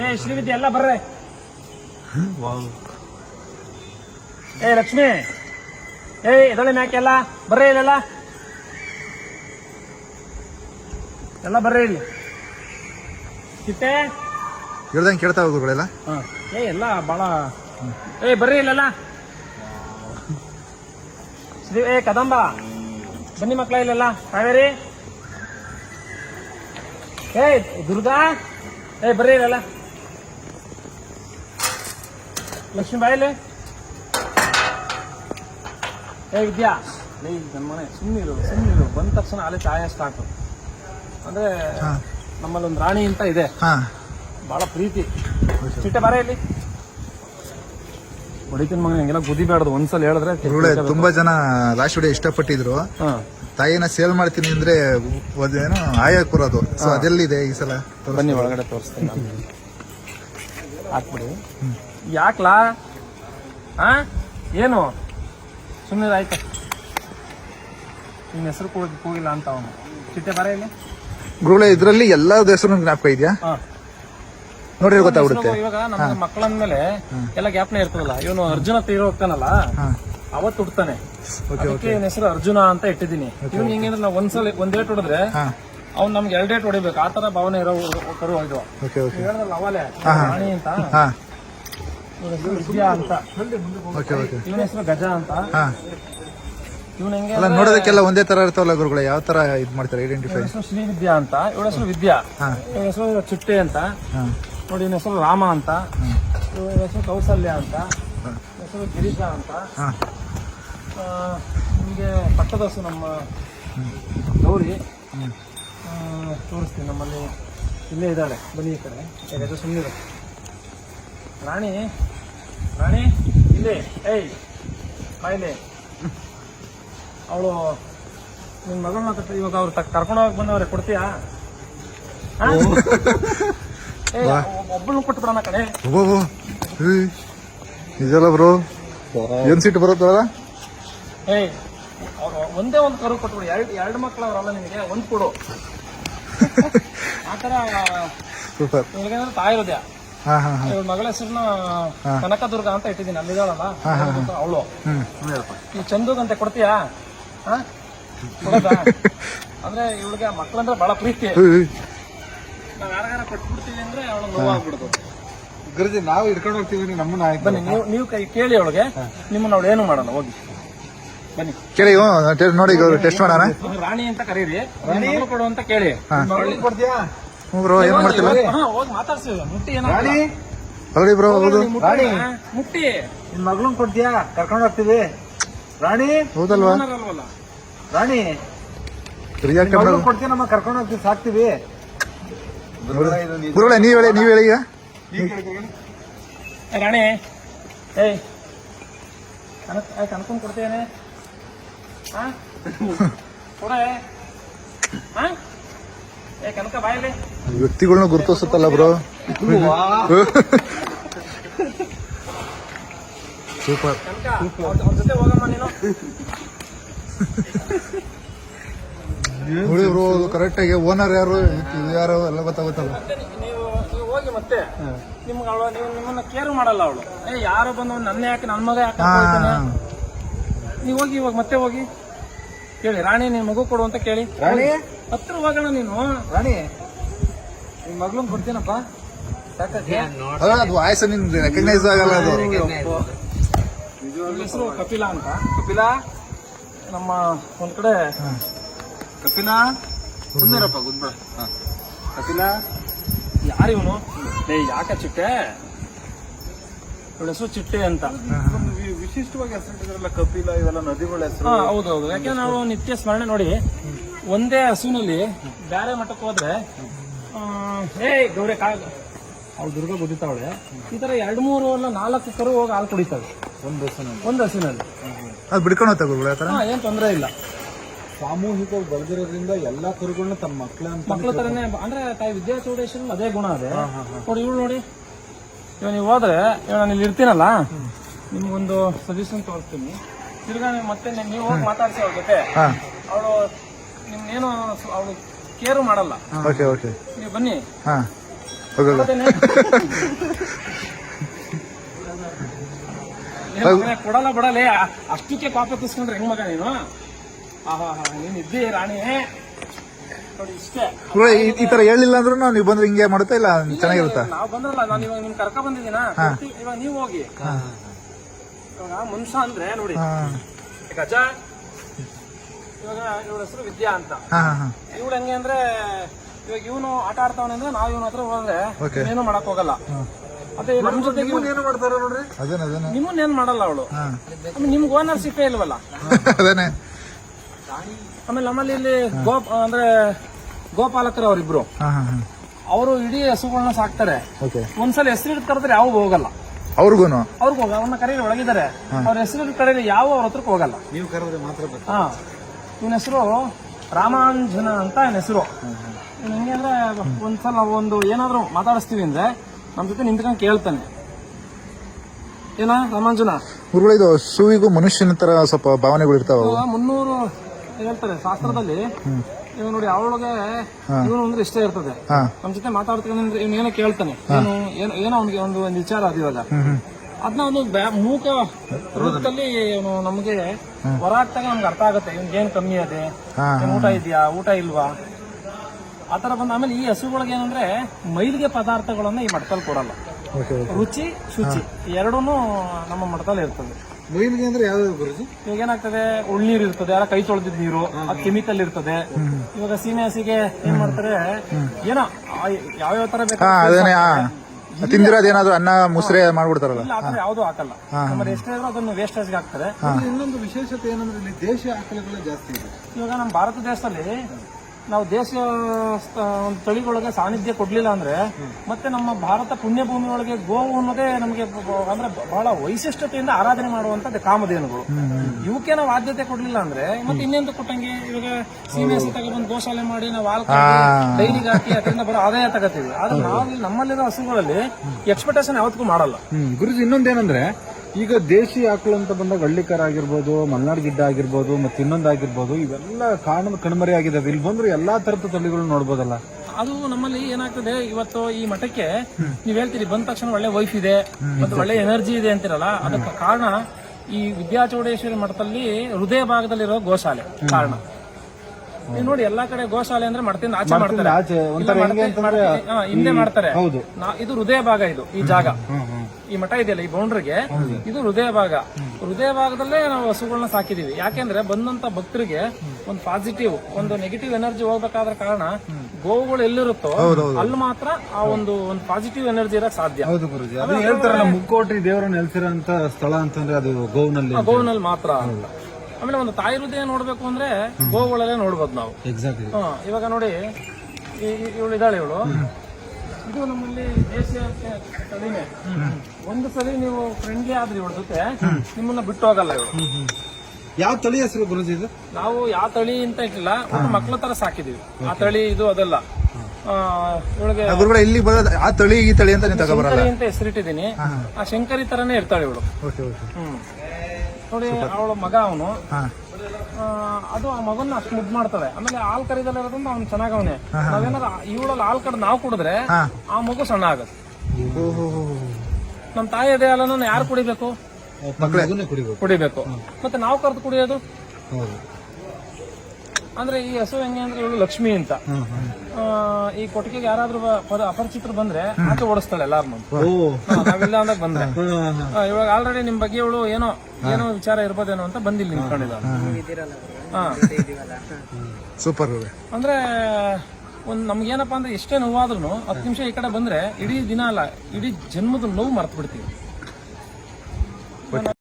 ಏ ಶ್ರೀವಿದ್ಯೆ ಎಲ್ಲ ಬರ್ರೆ. ಏ ಲಕ್ಷ್ಮಿ. ಏ ಇದಳೆ ಮ್ಯಾಕೆಲ್ಲ ಬರ್ರೆ ಇಲ್ಲೆಲ್ಲ ಎಲ್ಲ? ಬರ್ರೆ ಇಲ್ಲಿ. ಚಿಟ್ಟೆ? ಹೇಳ್ದಂಗೆ ಕೇಳ್ತಾ ಗುರುಗಳೆಲ್ಲ ಹಾ. ಏ ಎಲ್ಲ ಭಾಳ ಏ ಬರ್ರಿ ಇಲ್ಲೆಲ್ಲ ಶ್ರೀ ಏ ಕದಂಬ. ಬನ್ನಿ ಮಕ್ಕಳ ಇಲ್ಲೆಲ್ಲ? ಕಾವೇರಿ? ಏ ದುರ್ಗಾ? ಏ ಬರ್ರಿ ಇಲ್ಲೆಲ್ಲ ಲಕ್ಷ್ಮೀ ಬಾಯಿಲಿ ಏ ವಿದ್ಯಾ. ಲೇ ನನ್ನ ಮನೆ ಸುಮ್ಮನಿರು ಸುಮ್ಮನಿರು ಬಂದ ತಕ್ಷಣ ಅಲ್ಲೇ ಚಾಯ ಸ್ಟಾರ್ಟ್ ಅಂದ್ರೆ ನಮ್ಮಲ್ಲಿ ಒಂದು ರಾಣಿ ಅಂತ ಇದೆ. ಹಾ. ಬಹಳ ಪ್ರೀತಿ. ಚಿಟ್ಟೆ ಬರ ಇಲ್ಲಿ. ಹೊಡಿತೀನಿ ಮಗನ ಹಂಗೆಲ್ಲ ಗುದಿ ಬೇಡದು ಒಂದ್ಸಲ ಹೇಳಿದ್ರೆ ತುಂಬಾ ಜನ ಲಾಸ್ಟ್ ವಿಡಿಯೋ ಇಷ್ಟಪಟ್ಟಿದ್ರು. ಹಾ. ತಾಯಿನ ಸೇಲ್ ಮಾಡ್ತೀನಿ ಅಂದ್ರೆ ಏನು ಆಯಕ್ ಬರೋದು. ಸೊ ಅದೆಲ್ಲಿದೆ ಈ ಸಲ? ಬನ್ನಿ ಒಳಗಡೆ ತೋರಿಸ್ತೀನಿ ಹಾಕ್ಬಿಡಿ. ಹಾಕ್ಬಿಡಿ ಯಾಕ್ಲಾ? ಹಾ ಏನು? ಸುಮ್ಮನೆ ಆಯ್ತ. ನಿನ್ನ ಹೆಸರು ಕೂಡ ಕೂಗಿಲ್ಲ ಅಂತ ಅವನು. ಚಿಟ್ಟೆ ಬರ ಇಲ್ಲಿ? ಗುರುಗಳೇ ಇದ್ರಲ್ಲಿ ಎಲ್ಲಾ ಹೆಸರು ಜ್ಞಾಪಕ ಇದೆಯಾ? ಹಾ. ನೋಡ್ರಿ ಗೊತ್ತಾಗ್ಬಿಡುತ್ತೆ. ಇವಾಗ ನಮ್ಮ ಮೇಲೆ ಎಲ್ಲ ಗ್ಯಾಪ್ನೇ ಇರ್ತದಲ್ಲ ಇವನು ಅರ್ಜುನ ತೀರ ಹೋಗ್ತಾನಲ್ಲ ಅವತ್ತು ಹುಡ್ತಾನೆ. ಓಕೆ ಅದಕ್ಕೆ ಇವನ ಹೆಸರು ಅರ್ಜುನ ಅಂತ ಇಟ್ಟಿದ್ದೀನಿ. ಇವನ್ ಹಿಂಗೇಂದ್ರೆ ನಾವು ಒಂದ್ಸಲ ಒಂದ್ ಡೇಟ್ ಹೊಡೆದ್ರೆ ಅವ್ನ್ ನಮ್ಗೆ ಎರಡ್ ಡೇಟ್ ಹೊಡಿಬೇಕು. ಆ ತರ ಭಾವನೆ ಇರೋ ಕರು ಇದು. ಹೇಳಿದ್ರಲ್ಲ ಅವಲೇ ರಾಣಿ ಅಂತ. ವಿದ್ಯಾ ಅಂತ. Okay okay. ಇವನ ಹೆಸರು ಗಜ ಅಂತ. ಹಾ. ಇವನ ಹೆಂಗೆ ಅಲ್ಲ ನೋಡೋದಕ್ಕೆಲ್ಲ ಒಂದೇ ತರ ಇರ್ತಾವಲ್ಲ ಗುರುಗಳೇ ಯಾವ ತರ ಇದು ಮಾಡ್ತಾರೆ ಐಡೆಂಟಿಫೈ ಹೆಸರು ಶ್ರೀ ವಿದ್ಯಾ ಅಂತ. ಇವಳ ಹೆಸರು ವಿದ್ಯಾ. ಇವನ ಹೆಸರು ಚುಟ್ಟೆ ಅಂತ. ನೋಡಿ ಇವನ ಹೆಸರು ರಾಮ ಅಂತ. ಇವನ ಹೆಸರು ಕೌಸಲ್ಯ ಅಂತ. ಹೆಸರು ಗಿರಿಜಾ ಅಂತ. ನಿಮಗೆ ಪಟ್ಟದಸು ನಮ್ಮ ಗೌರಿ. ತೋರಿಸ್ತೀನಿ ನಮ್ಮಲ್ಲಿ ಇಲ್ಲೇ ಇದ್ದಾಳೆ ಬನ್ನಿ ಈ ಕಡೆ. ಯಾಕಂದ್ರೆ ಸುಮ್ಮನೆ ರಾಣಿ. ರಾಣಿ ಇಲ್ಲಿ ಏಯ್ ಮೈಲಿ ಅವಳು ನಿನ್ನ ಮಗಳನ್ನ ಇವಾಗ ಅವ್ರು ಕರ್ಕೊಂಡು ಹೋಗಿ ಬಂದವ್ರೆ ಕೊಡ್ತೀಯಾ? ಒಬ್ಬಳು ಕೊಟ್ಟು ಬಿಡೋಣ ಕಡೆ ಇದೆಲ್ಲ ಬ್ರೋ. ಏನ್ ಸೀಟ್ ಬರುತ್ತಲ್ಲ ಏಯ್ ಅವ್ರು ಒಂದೇ ಒಂದು ಕರು ಕೊಟ್ಬಿಡು. ಎರಡು ಎರಡು ಮಕ್ಳು ಅವರಲ್ಲ ನಿಮಗೆ ಒಂದು ಕೊಡು. ಆ ಥರ ಇವ್ರಿಗೇನಾದ್ರು ಇವಳ ಮಗಳ ಹೆಸರನ್ನ ಕನಕದುರ್ಗ ಅಂತ ಇಟ್ಟಿದ್ದೀನಿ ಅಲ್ಲಿದ್ದಾಳಲ್ಲ ಅವಳು. ಹ್ಮ್. ಈ ಚಂದುಗಂತೆ ಕೊಡ್ತೀಯಾ? ಹಾ? ಕೊಡೋದಾ? ಅಂದ್ರೆ ಇವಳಿಗೆ ಮಕ್ಕಳಂದ್ರೆ ಬಹಳ ಪ್ರೀತಿ. ನಾವ್ ಯಾರಾಗಾರ ಕೊಟ್ಬಿಡ್ತೀವಿ ಅಂದ್ರೆ ಅವಳು ನೋವಾಗ್ಬಿಡ್ತು ಗುರುಜಿ ನಾವು ಇಟ್ಕೊಂಡು ಹೋಗ್ತೀವಿ ನಮ್ಮನ್ನ ಬನ್ನಿ ನೀವು ನೀವು ಕೈ ಕೇಳಿ ಅವಳಿಗೆ. ನಿಮ್ಮನ್ನ ಅವಳು ಏನು ಮಾಡೋಣ? ಹೋಗಿ. ಬನ್ನಿ. ಕೇಳಿ ನೋಡಿ ಟೆಸ್ಟ್ ಮಾಡೋಣ? ರಾಣಿ ಅಂತ ಕರೀರಿ. ರಾಣಿ? ಕೊಡು ಅಂತ ಕೇಳಿ. ಕೊಡ್ತೀಯಾ? ಬ್ರೋ ಏನ್ ಮಾಡ್ತಿಲ್ಲ ಹಾ, ಹೋಗಿ ಮಾತಾಡ್ಸಿ ಮುಟ್ಟಿ ಏನೋ ಹೊರಡಿ ಬ್ರೋ ಹೌದು. ಮುಟ್ಟಿ ಮುಟ್ಟಿ. ನಿನ್ ಮಗಳನ್ ಕೊಡ್ತೀಯಾ? ಕರ್ಕೊಂಡು ಹೋಗ್ತೀವಿ. ರಾಣಿ. ಹೌದಲ್ವಾ? ರಾಣಿ. ರಿಯಾಕ್ಟ್ ಮಗಳನ್ ಕೊಡ್ತೀಯ ನಮ್ಮ ಕರ್ಕೊಂಡು ಹೋಗ್ತೀವಿ ಸಾಕ್ತಿವಿ. ಗುರುಗಳೇ ನೀವ್ ಹೇಳಿ ನೀವ್ ಹೇಳಿ ಈಗ. ರಾಣಿ. ಏಯ್. ಕನಕ ಏ, ಕನಕನ್ ಕೊಡ್ತೇನೆ ಹಾ? ಕೊಡೆ. ಹಾ? ವ್ಯಕ್ತಿಗಳನ್ನ ಗುರುತಿಸುತ್ತಲ್ಲ ಬ್ರೋ ಸೂಪರ್ ನೋಡಿ ಬ್ರೋ ಕರೆಕ್ಟ್ ಆಗಿ ಓನರ್ ಯಾರು ಇದು ಯಾರು ಎಲ್ಲ ಗೊತ್ತಾಗುತ್ತಲ್ಲ. ಹೋಗಿ ಮತ್ತೆ ನಿಮ್ಗೆ ಅವಳು ನೀವು ನಿಮ್ಮನ್ನ ಕೇರ್ ಮಾಡಲ್ಲ ಅವಳು. ಏ ಯಾರು ಬಂದು ನನ್ನ ಯಾಕೆ ನನ್ನ ಮಗ ಯಾಕೆ? ನೀವು ಹೋಗಿ ಇವಾಗ ಮತ್ತೆ ಹೋಗಿ. ಕೇಳಿ ರಾಣಿ ನಿನ್ ಮಗು ಕೊಡು ಅಂತ ಕೇಳಿ. ರಾಣಿ? ಹತ್ರ ಹೋಗೋಣ ನೀನು. ರಾಣಿ? ನಿನ್ ಮಗ್ಳು ಕೊಡ್ತೀನಪ್ಪ. ಅಲ್ಲ, ಅದು ವಾಯ್ಸ್ ನಿಮ್ದು ರೆಕಗ್ನೈಸ್ ಆಗಲ್ಲ ಅದು. ಹೆಸರು ಕಪಿಲ ಅಂತ. ಕಪಿಲ? ನಮ್ಮ ಒಂದ್ ಕಡೆ ಕಪಿಲ? ಸುಂದರಪ್ಪ ಗುದ್ಬೇಡ ಕಪಿಲ? ಯಾರು ಇವನು ಏ ಯಾಕ ಚಿಟ್ಟೆ? ಇವಳ ಹೆಸರು ಚಿಟ್ಟೆ ಅಂತ. ವಿಶಿಷ್ಟವಾಗಿ ಹೆಸರಿಟ್ಟಿದ್ರಲ್ಲ ಕಪಿಲ ಇವೆಲ್ಲ ನದಿಗಳ ಹೆಸರು. ಹಾ ಹೌದು ಯಾಕೆಂದ್ರೆ ನಾವು ನಿತ್ಯ ಸ್ಮರಣೆ ನೋಡಿ ಒಂದೇ ಹಸುನಲ್ಲಿ ಬೇರೆ ಮಠಕ್ಕೆ ಹೋದ್ರೆ ಹೇ ಏಯ್ ಗೌರಿ ಕಾ ಅವ್ಳು ದುರ್ಗ ಬುದ್ದಿತಾವಳೆ ಈ ತರ ಎರಡ್ ಮೂರು ಅಲ್ಲ ನಾಲ್ಕು ಕರು ಹೋಗಿ ಹಾಲು ಕುಡಿತಾವೆ ಒಂದು ಹಸಿನಲ್ಲಿ ಒಂದು ಹಸುವಿನಲ್ಲಿ. ಅದು ಬಿಡ್ಕೊಂಡು ಹೋಗ್ತಾ ಗುರುಗಳೇ ಆ ಥರ ಹಾ ಏನ್ ತೊಂದರೆ ಇಲ್ಲ. ಸಾಮೂಹಿಕವಾಗಿ ಬೆಳೆದಿರೋದ್ರಿಂದ ಎಲ್ಲಾ ಕರುಗಳನ್ನ ತಮ್ಮ ಮಕ್ಕಳ ಮಕ್ಕಳ ತರನೇ ಅಂದ್ರೆ ತಾಯಿ ವಿದ್ಯಾ ಚೌಡೇಶ್ವರ ಅದೇ ಗುಣ ಅದೇ. ನೋಡಿ ಇವಳು ನೋಡಿ. ಇವಾಗ ನೀವು ಹೋದ್ರೆ ಇವಾಗ ನಾನು ಇಲ್ಲಿ ಇರ್ತೀನಲ್ಲ ನಿಮ್ಗೊಂದು ಸಜೆಷನ್ ತೋರಿಸ್ತೀನಿ. ತಿರ್ಗಾ ನೀವು ಮತ್ತೆ ನೀವು- ಹೋಗಿ ಮಾತಾಡ್ಸಿ ಅವ್ರ ಜೊತೆ. ಹಾ. ಅವಳು ನಿಮ್ಗೇನು ಅವಳು ಕೇರು ಮಾಡಲ್ಲ. Okay okay. ನೀವು ಬನ್ನಿ. ಹಾ. ಕೊಡಲ್ಲ ಬಿಡಲೇ ಅಷ್ಟಕ್ಕೆ ಕಾಪಿ ತಿಸ್ಕೊಂಡ್ರೆ ಹೆಂಗ್ ಮಗ ನೀನು? ಆಹಾ ನೀನ್ ಇದ್ದಿ ರಾಣಿ. ನೋಡಿ ಇಷ್ಟೇ ಬ್ರೋ, ಈ- ಈ ತರ ಹೇಳಿಲ್ಲ ಅಂದ್ರೂ ನೀವು ಬಂದ್ರೆ ಹಿಂಗೆ ಮಾಡುತ್ತಾ ಇಲ್ಲ ಚೆನ್ನಾಗಿರುತ್ತಾ? ನಾವು ಬಂದ್ರಲ್ಲ ನಾನು ಇವಾಗ ನಿಮ್ ಕರ್ಕ ಬಂದಿದ್ದೀನ? ಇವಾಗ ನೀವು ಹೋಗಿ. ಇವಾಗ ಮನುಷ್ಯ ಅಂದ್ರೆ ನೋಡಿ. ಹಾ. ಗಜ ಇವಾಗ ಇವಳ ಹೆಸರು ವಿದ್ಯಾ ಅಂತ. ಹಾ ಹಾ ಇವಳು ಹೆಂಗೆ ಅಂದ್ರೆ ಇವಾಗ ಇವನು ಆಟ ಆಡ್ತಾವನೆ ಅಂದ್ರೆ ನಾವು ಇವನ ಹತ್ರ ಹೋದ್ರೆ Okay. ಏನು ಮಾಡಕ್ ಹೋಗಲ್ಲ. ಅದೇ ನಮ್ ಜೊತೆಗೆ ಏನು ಮಾಡ್ತಾರೆ ನೋಡ್ರಿ? ಅದೇನೆ ಅದೇನೆ. ನಿಮ್ಮನ್ನ ಏನ್ ಮಾಡಲ್ಲ ಅವಳು. ಹಾ. ನಿಮ್ಗೆ ಓನರ್ಶಿಪ್ ಇಲ್ವಲ್ಲ. ಅದೇನೆ. ಆಮೇಲೆ ನಮ್ಮಲ್ಲಿ ಇಲ್ಲಿ ಗೋಪ್ ಅಂದ್ರೆ ಗೋಪಾಲಕರು ಅವರಿಬ್ರು ಹಾ ಹಾ ಹಾ. ಅವರು ಇಡೀ ಹಸುಗಳನ್ನ ಸಾಕ್ತಾರೆ. ಓಕೆ ಒಂದ್ಸಲ ಹೆಸರು ಹಿಡಿದು ಕರೆದ್ರೆ ಯಾವ ಹೋಗಲ್ಲ. ಅವ್ರಿಗೂನು? ಅವ್ರಿಗೆ ಹೋಗ ಅವ್ರನ್ನ ಕರೆಯಲ್ಲಿ ಒಳಗಿದ್ದಾರೆ. ಅವ್ರ ಹೆಸರು ಕರೆಯಲ್ಲಿ ಯಾವ ಅವ್ರ ಹತ್ರಕ್ಕೆ ಹೋಗಲ್ಲ. ನೀವು ಕರೆದ್ರೆ ಮಾತ್ರ ಬರ್ತಾರೆ. ಹಾ. ಇವನ ಹೆಸರು ರಾಮಾಂಜನ ಅಂತ ಇವನ ಹೆಸರು. ಇವ್ನು ಹೆಂಗೆ ಅಂದ್ರೆ ಒಂದ್ಸಲ ಒಂದು ಏನಾದ್ರು ಮಾತಾಡಿಸ್ತೀವಿ ಅಂದ್ರೆ ನಮ್ ಜೊತೆ ನಿಂತ್ಕೊಂಡು ಕೇಳ್ತಾನೆ. ಏನ ರಾಮಾಂಜನ? ಗುರುಗಳು ಇದು ಹಸುವಿಗೂ ಮನುಷ್ಯನ ತರ ಸ್ವಲ್ಪ ಭಾವನೆಗಳು ಇರ್ತಾವ ಮುನ್ನೂರು ಹೇಳ್ತಾರೆ ಶಾಸ್ತ್ರದಲ್ಲಿ ಇವ್ ನೋಡಿ ಅವಳೊಳಗೆ ಇವನು ಅಂದ್ರೆ ಇಷ್ಟ ಇರ್ತದೆ. ನಮ್ ಜೊತೆ ಮಾತಾಡ್ತಕ್ಕಂದ್ರೆ ಇವ್ನ ಏನೋ ಕೇಳ್ತಾನೆ. ಏನು ಏನೋ ಅವನಿಗೆ ಒಂದು ಒಂದು ವಿಚಾರ ಅದು ಇವಾಗ. ಅದನ್ನ ಒಂದು ಮೂಕ ರೂಪದಲ್ಲಿ ಇವನು ನಮ್ಗೆ ಹೊರಾಗ್ತಾಗ ನಮ್ಗೆ ಅರ್ಥ ಆಗುತ್ತೆ. ಇವ್ನಿಗೆ ಏನ್ ಕಮ್ಮಿ ಅದೇ? ಊಟ ಇದೆಯಾ? ಊಟ ಇಲ್ವಾ? ಆತರ ಬಂದ ಆಮೇಲೆ ಈ ಹಸುಗಳಿಗೆ ಏನಂದ್ರೆ ಮೈಲಿಗೆ ಪದಾರ್ಥಗಳನ್ನ ಈ ಮಠದಲ್ಲಿ ಕೊಡಲ್ಲ. ರುಚಿ ಶುಚಿ ಎರಡೂ ನಮ್ಮ ಮಠದಲ್ಲಿ ಇರ್ತದೆ. ಮೈಲಿಗೆ ಅಂದ್ರೆ ಯಾವ್ದು ಗುರುಜಿ ಈಗ ಏನಾಗ್ತದೆ ನೀರು ಇರ್ತದೆ ಯಾರ ಕೈ ತೊಳೆದಿದ್ ನೀರು ಅದು ಕೆಮಿಕಲ್ ಇರ್ತದೆ. ಇವಾಗ ಸೀಮೆ ಹಸಿಗೆ ಏನ್ ಮಾಡ್ತಾರೆ ಏನೋ ಆ ಯಾವ್ಯಾವ ತರ ಬೇಕು ಹಾ ಅದೇನೆ ಹಾ. ತಿಂದಿರೋದು ಏನಾದ್ರು ಅನ್ನ ಮುಸ್ರೆ ಮಾಡ್ಬಿಡ್ತಾರಲ್ಲ. ಇಲ್ಲ ಯಾವ್ದು ಹಾಕಲ್ಲ. ನಮ್ಮಲ್ಲಿ ಎಷ್ಟೇ ಅದನ್ನು ವೇಸ್ಟೇಜ್ ಹಾಕ್ತಾರೆ. ಇನ್ನೊಂದು ವಿಶೇಷತೆ ಏನಂದ್ರೆ ಇಲ್ಲಿ ದೇಶೀಯ ಆಕಳುಗಳು ಜಾಸ್ತಿ ಇದೆ. ಇವಾಗ ನಮ್ಮ ಭಾರತ ದೇಶದಲ್ಲಿ ನಾವು ದೇಶ ಒಂದು ತಳಿಗಳಿಗೆ ಸಾನ್ನಿಧ್ಯ ಕೊಡ್ಲಿಲ್ಲ ಅಂದ್ರೆ ಮತ್ತೆ ನಮ್ಮ ಭಾರತ ಪುಣ್ಯಭೂಮಿ ಒಳಗೆ ಗೋವು ಅನ್ನೋದೇ ನಮಗೆ ಅಂದ್ರೆ ಬಹಳ ವೈಶಿಷ್ಟ್ಯತೆಯಿಂದ ಆರಾಧನೆ ಮಾಡುವಂತದ್ದು ಕಾಮಧೇನುಗಳು. ಇವಕ್ಕೆ ನಾವು ಆದ್ಯತೆ ಕೊಡ್ಲಿಲ್ಲ ಅಂದ್ರೆ ಮತ್ತೆ ಇನ್ನೆಂದು ಕೊಟ್ಟಂಗೆ ಇವಾಗ ಸೀಮೆ ತಗೊಂಡು ತಗೊಬಂದು ಗೋಶಾಲೆ ಮಾಡಿ ನಾವು ಹಾಲು ಡೈರಿಗೆ ಹಾಕಿ ಅದರಿಂದ ಬರೋ ಆದಾಯ ತಗೋತೀವಿ. ಆದ್ರೆ ನಾವು ನಮ್ಮಲ್ಲಿರೋ ಹಸುಗಳಲ್ಲಿ ಎಕ್ಸ್ಪೆಕ್ಟೇಷನ್ ಯಾವತ್ತಿಗೂ ಮಾಡಲ್ಲ. ಗುರುಜಿ ಇನ್ನೊಂದೇನಂದ್ರೆ ಈಗ ದೇಶಿ ಆಕಳು ಅಂತ ಬಂದಾಗ ಹಳ್ಳಿಕರ ಆಗಿರ್ಬೋದು ಮಲ್ನಾಡ್ ಗಿಡ್ಡ ಆಗಿರ್ಬೋದು ಮತ್ತೆ ಇನ್ನೊಂದಾಗಿರ್ಬೋದು ಇವೆಲ್ಲ ಕಾಣದ ಕಣ್ಮರಿ ಆಗಿದೆ ಇಲ್ಲಿ ಬಂದ್ರೆ ಎಲ್ಲಾ ತರದ ತಳಿಗಳು ನೋಡ್ಬೋದಲ್ಲ? ಅದು ನಮ್ಮಲ್ಲಿ ಏನಾಗ್ತದೆ ಇವತ್ತು ಈ ಮಠಕ್ಕೆ ನೀವ್ ಹೇಳ್ತೀರಿ ಬಂದ ತಕ್ಷಣ ಒಳ್ಳೆ ವೈಫ್ ಇದೆ ಮತ್ತೆ ಒಳ್ಳೆ ಎನರ್ಜಿ ಇದೆ ಅಂತಿರಲ್ಲ ಅದಕ್ಕೆ ಕಾರಣ ಈ ವಿದ್ಯಾಚೌಡೇಶ್ವರಿ ಮಠದಲ್ಲಿ ಹೃದಯ ಭಾಗದಲ್ಲಿರೋ ಗೋಶಾಲೆ ಕಾರಣ. ನೀವು ನೋಡಿ ಎಲ್ಲಾ ಕಡೆ ಗೋಶಾಲೆ ಅಂದ್ರೆ ಮಠದಿಂದ ಆಚೆ ಮಾಡ್ತಾರೆ. ಹಿಂದೆ ಮಾಡ್ತಾರೆ. ಹೌದು. ಇದು ಹೃದಯ ಭಾಗ ಇದು ಈ ಜಾಗ. ಈ ಮಠ ಇದೆಯಲ್ಲ ಈ ಬೌಂಡ್ರಿಗೆ ಇದು ಹೃದಯ ಭಾಗ. ಹೃದಯ ಭಾಗದಲ್ಲೇ ನಾವು ಹಸುಗಳನ್ನ ಸಾಕಿದೀವಿ. ಯಾಕೆಂದ್ರೆ ಬಂದಂತ ಭಕ್ತರಿಗೆ ಒಂದು ಪಾಸಿಟಿವ್ ಒಂದು ನೆಗೆಟಿವ್ ಎನರ್ಜಿ ಹೋಗ್ಬೇಕಾದ್ರ ಕಾರಣ ಗೋವುಗಳು ಎಲ್ಲಿರುತ್ತೋ ಅಲ್ಲಿ ಮಾತ್ರ ಆ ಒಂದು ಒಂದು ಪಾಸಿಟಿವ್ ಎನರ್ಜಿ ಇರಕ್ ಸಾಧ್ಯ. ಹೌದು ಗುರುಜಿ. ಅದು ಹೇಳ್ತಾರಲ್ಲ ಮುಕ್ಕೋಟಿ ದೇವರು ನೆಲೆಸಿರೋಂತ ಸ್ಥಳ ಅಂತಂದ್ರೆ ಅದು ಗೋವ್ನಲ್ಲಿ ಗೋವಿನಲ್ಲಿ ಮಾತ್ರ. ಆಮೇಲೆ ಒಂದು ತಾಯಿ ಹೃದಯ ನೋಡ್ಬೇಕು ಅಂದ್ರೆ ಗೋವುಗಳಲ್ಲೇ ನೋಡ್ಬೋದು ನಾವು. ಎಕ್ಸಾಕ್ಟ್ಲಿ ಇವಾಗ ನೋಡಿ ಇವಳು ಇದ್ದಾಳೆ ಇವಳು. ಇದು ನಮ್ಮಲ್ಲಿ ದೇಶೀಯ ತಳಿನೇ ಒಂದು ಸರಿ ನೀವು ಫ್ರೆಂಡ್ಲಿ ಆದ್ರೆ ಇವಳ ಜೊತೆ ನಿಮ್ಮನ್ನ ಬಿಟ್ಟು ಹೋಗಲ್ಲ ಇವಳು ಯಾವ ತಳಿ ಹೆಸರು ಗುರುಜಿ ಇದು? ನಾವು ಯಾವ ತಳಿ ಅಂತ ಇಟ್ಟಿಲ್ಲ ಒಂದು ಮಕ್ಳ ತರ ಸಾಕಿದೀವಿ. ಆ ತಳಿ ಇದು ಅದೆಲ್ಲ. ಆ, ಇವಳಿಗೆ ಗುರುಗಳ ಇಲ್ಲಿ ಬರೋದು ಆ ತಳಿ ಈ ತಳಿ ಅಂತ ನೀವು ತಗೋಬರಲ್ಲ ಶಂಕರಿ ಅಂತ ಹೆಸರಿಟ್ಟಿದ್ದೀನಿ. ಆ ಶಂಕರಿ ತರನೇ ಇರ್ತಾಳೆ ಇವಳು. ಓಕೆ ಓಕೆ ಹ್ಮ್. ನೋಡಿ ಅವಳ ಮಗ ಅವನು. ಹಾ. ಅದು ಆ ಮಗನ್ನ ಅಷ್ಟು ಮುದ್ದು ಮಾಡ್ತದೆ ಆಮೇಲೆ ಹಾಲ್ ಕರಿದಲ್ಲ ಇರೋದ್ರಿಂದ ಅವ್ನು ಚೆನ್ನಾಗವನೆ. ನಾವೇನಾರ ಇವಳಲ್ಲಿ ಹಾಲ್ ಕಡ್ ನಾವು ಕುಡಿದ್ರೆ ಆ ಮಗು ಸಣ್ಣ ಆಗುತ್ತೆ. ಓಹೋ. ನಮ್ಮ ತಾಯಿ ಅದೇ ಹಾಲನ್ನ ಯಾರು ಕುಡಿಬೇಕು? ಕುಡಿಬೇಕು. ಕುಡಿಬೇಕು. ಮತ್ತೆ ನಾವು ಕರೆದು ಕುಡಿಯೋದು? ಹೌದು. ಅಂದ್ರೆ ಈ ಹಸು ಹೆಂಗೆ ಅಂದ್ರೆ ಇವಳು ಲಕ್ಷ್ಮಿ ಅಂತ. ಈ ಕೊಟ್ಟಿಗೆಗೆ ಯಾರಾದ್ರೂ ಅಪರಿಚಿತರು ಬಂದ್ರೆ ಆಕೆ ಓಡಿಸ್ತಾಳೆ ಎಲ್ಲಾರು ಓ. ನಾವಿಲ್ಲ ಅಂದಾಗ ಬಂದ್ರೆ. ಇವಾಗ ಆಲ್ರೆಡಿ ನಿಮ್ ಬಗ್ಗೆ ಇವಳು ಏನೋ ಏನೋ ವಿಚಾರ ಇರ್ಬೋದೇನೋ ಅಂತ ಬಂದಿಲ್ಲ ನಿಂತ್ಕೊಂಡಿಲ್ಲ ಸೂಪರ್ ಅಂದ್ರೆ ಒಂದ್ ನಮ್ಗೇನಪ್ಪ ಅಂದ್ರೆ ಎಷ್ಟೇ ನೋವಾದ್ರೂ ಹತ್ತು ನಿಮಿಷ ಈ ಕಡೆ ಬಂದ್ರೆ ಇಡೀ ದಿನ ಅಲ್ಲ ಇಡೀ ಜನ್ಮದ ನೋವು ಮರ್ತು ಬಿಡ್ತೀವಿ